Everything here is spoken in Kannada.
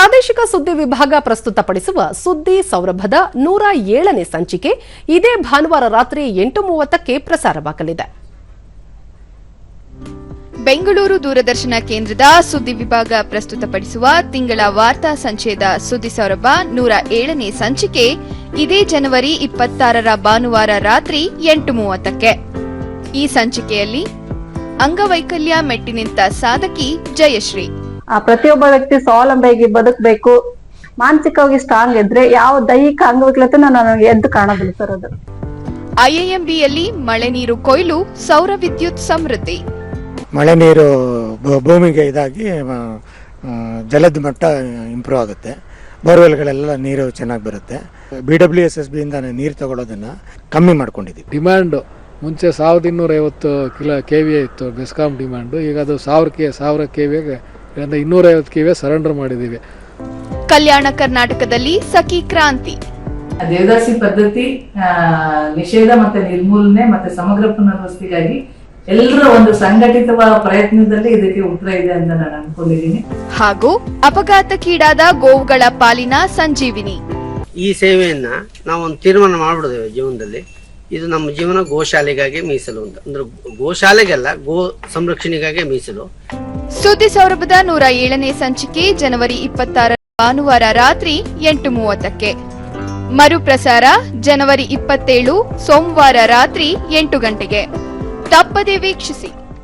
ಪ್ರಾದೇಶಿಕ ಸುದ್ದಿ ವಿಭಾಗ ಪ್ರಸ್ತುತಪಡಿಸುವ ಸುದ್ದಿ ಸೌರಭದ ನೂರ ಏಳನೇ ಸಂಚಿಕೆ ಇದೇ ಭಾನುವಾರ ರಾತ್ರಿ ಎಂಟು ಮೂವತ್ತಕ್ಕೆ ಪ್ರಸಾರವಾಗಲಿದೆ. ಬೆಂಗಳೂರು ದೂರದರ್ಶನ ಕೇಂದ್ರದ ಸುದ್ದಿ ವಿಭಾಗ ಪ್ರಸ್ತುತಪಡಿಸುವ ತಿಂಗಳ ವಾರ್ತಾ ಸಂಚಯದ ಸುದ್ದಿ ಸೌರಭ ನೂರ ಏಳನೇ ಸಂಚಿಕೆ ಇದೇ ಜನವರಿ ಇಪ್ಪತ್ತಾರರ ಭಾನುವಾರ ರಾತ್ರಿ ಎಂಟು ಮೂವತ್ತಕ್ಕೆ. ಈ ಸಂಚಿಕೆಯಲ್ಲಿ ಅಂಗವೈಕಲ್ಯ ಮೆಟ್ಟಿನಿಂತ ಸಾಧಕಿ ಜಯಶ್ರೀ. ಆ ಪ್ರತಿಯೊಬ್ಬ ವ್ಯಕ್ತಿ ಸ್ವಾವಲಂಬಿಯಾಗಿ ಬದುಕಬೇಕು. ಮಾನಸಿಕವಾಗಿ ಸ್ಟ್ರಾಂಗ್ ಇದ್ರೆ ಯಾವ ದೈಹಿಕ ಅಂಗವಿಕಲತೆ ನಾನು ಎದ್ದು ಕಾಣೋದಿಲ್ಲ ಸರ್ ಅದು. ಐಎಎಂಬಿಯಲ್ಲಿ ಮಳೆ ನೀರು ಕೊಯ್ಲು ಸೌರ ವಿದ್ಯುತ್ ಸಮೃದ್ಧಿ. ಮಳೆ ನೀರು ಭೂ- ಭೂಮಿಗೆ ಇದಾಗಿ ಜಲದ ಮಟ್ಟ ಇಂಪ್ರೂವ್ ಆಗುತ್ತೆ. ಬೋರ್ವೆಲ್ಗಳೆಲ್ಲ ನೀರು ಚೆನ್ನಾಗಿ ಬರುತ್ತೆ. ಬಿ ಡಬ್ಲ್ಯೂ ಎಸ್ ಎಸ್ ಬಿಯಿಂದ ನೀರು ತಗೊಳ್ಳೋದನ್ನ ಕಮ್ಮಿ ಮಾಡ್ಕೊಂಡಿದ್ದೀವಿ ಡಿಮ್ಯಾಂಡ್ ಮುಂಚೆ ಸಾವಿರದ ಇನ್ನೂರ ಐವತ್ತು ಕಿಲೋ ಕೆ ವಿ ಇತ್ತು ಬೆಸ್ಕಾಮ್ ಡಿಮ್ಯಾಂಡು ಈಗ ಅದು ಸಾವಿರ ಕೆ ಸಾವಿರ ಕೆ ವಿಗೆ ಇನ್ನೂರೈವತ್ತು ಕಿವಿ ವಿ ಸರೆಂಡರ್ ಮಾಡಿದ್ದೀವಿ. ಕಲ್ಯಾಣ ಕರ್ನಾಟಕದಲ್ಲಿ ಸಖಿ ಕ್ರಾಂತಿ. ದೇವದಾಸಿ ಪದ್ಧತಿ ನಿಷೇಧ ಮತ್ತೆ ನಿರ್ಮೂಲನೆ ಮತ್ತೆ ಸಮಗ್ರ ಪುನರ್ವಸತಿಗಾಗಿ ಎಲ್ಲರ ಒಂದು ಸಂಘಟಿತ ಪ್ರಯತ್ನದಲ್ಲಿ ಇದಕ್ಕೆ ಉತ್ತರ ಇದೆ ಅಂತ ನಾನು ಅನ್ಕೊಂಡಿದ್ದೀನಿ. ಹಾಗೂ ಅಪಘಾತಕ್ಕೀಡಾದ ಗೋವುಗಳ ಪಾಲಿನ ಸಂಜೀವಿನಿ. ಈ ಸೇವೆಯನ್ನ ನಾವೊಂದು ಒಂದು ತೀರ್ಮಾನ ಮಾಡ್ಬಿಡ್ತೇವೆ ಜೀವನದಲ್ಲಿ. ಇದು ನಮ್ಮ ಜೀವನ ಗೋಶಾಲೆಗಾಗಿ ಮೀಸಲು ಅಂತ. ಅಂದ್ರೆ ಗೋಶಾಲೆಗೆಲ್ಲ ಗೋ ಸಂರಕ್ಷಣೆಗಾಗಿ ಮೀಸಲು. ಸುದ್ದಿ ಸೌರಭದ ನೂರ ಏಳನೇ ಸಂಚಿಕೆ ಜನವರಿ ಇಪ್ಪತ್ತಾರ ಭಾನುವಾರ ರಾತ್ರಿ ಎಂಟು ಮೂವತ್ತಕ್ಕೆ. ಮರುಪ್ರಸಾರ ಜನವರಿ ಇಪ್ಪತ್ತೇಳು, ಸೋಮವಾರ ರಾತ್ರಿ ಎಂಟು ಗಂಟೆಗೆ. ತಪ್ಪದೆ ವೀಕ್ಷಿಸಿ.